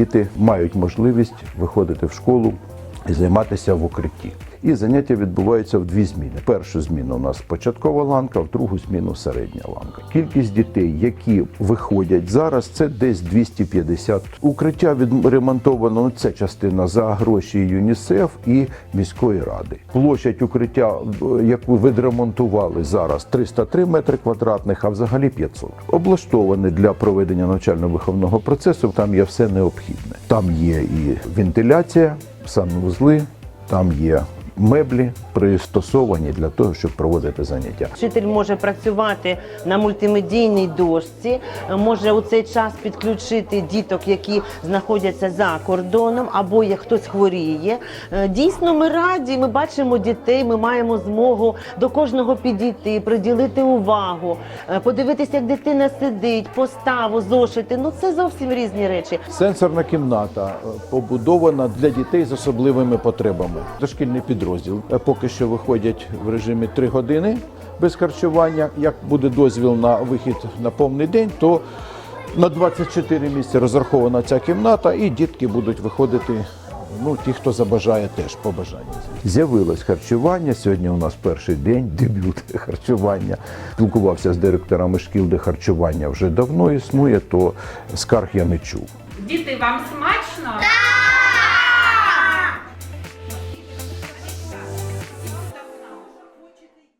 діти мають можливість виходити в школу і займатися в укритті. І заняття відбуваються в дві зміни. Першу зміну у нас початкова ланка, в другу зміну середня ланка. Кількість дітей, які виходять зараз, це десь 250. Укриття відремонтовано. Ну, це частина за гроші ЮНІСЕФ і міської ради. Площадь укриття, яку відремонтували зараз, 303 метри квадратних, а взагалі 500. Облаштовані для проведення навчально-виховного процесу. Там є все необхідне. Там є і вентиляція, санвузли, там є меблі пристосовані для того, щоб проводити заняття. Вчитель може працювати на мультимедійній дошці, може у цей час підключити діток, які знаходяться за кордоном, або як хтось хворіє. Е, Дійсно, ми раді, ми бачимо дітей, ми маємо змогу до кожного підійти, приділити увагу, е, подивитися, як дитина сидить, поставу, зошити. Ну це зовсім різні речі. Сенсорна кімната е, побудована для дітей з особливими потребами. Дошкільний підрозділ Е, поки що виходять в режимі 3 години без харчування. Як буде дозвіл на вихід на повний день, то на 24 місця розрахована ця кімната, і дітки будуть виходити. Ну, ті, хто забажає, теж по бажанню. З'явилось харчування. Сьогодні у нас перший день, дебют харчування. Спілкувався з директорами шкіл, де харчування вже давно існує, то скарг я не чув. Діти, вам смачно?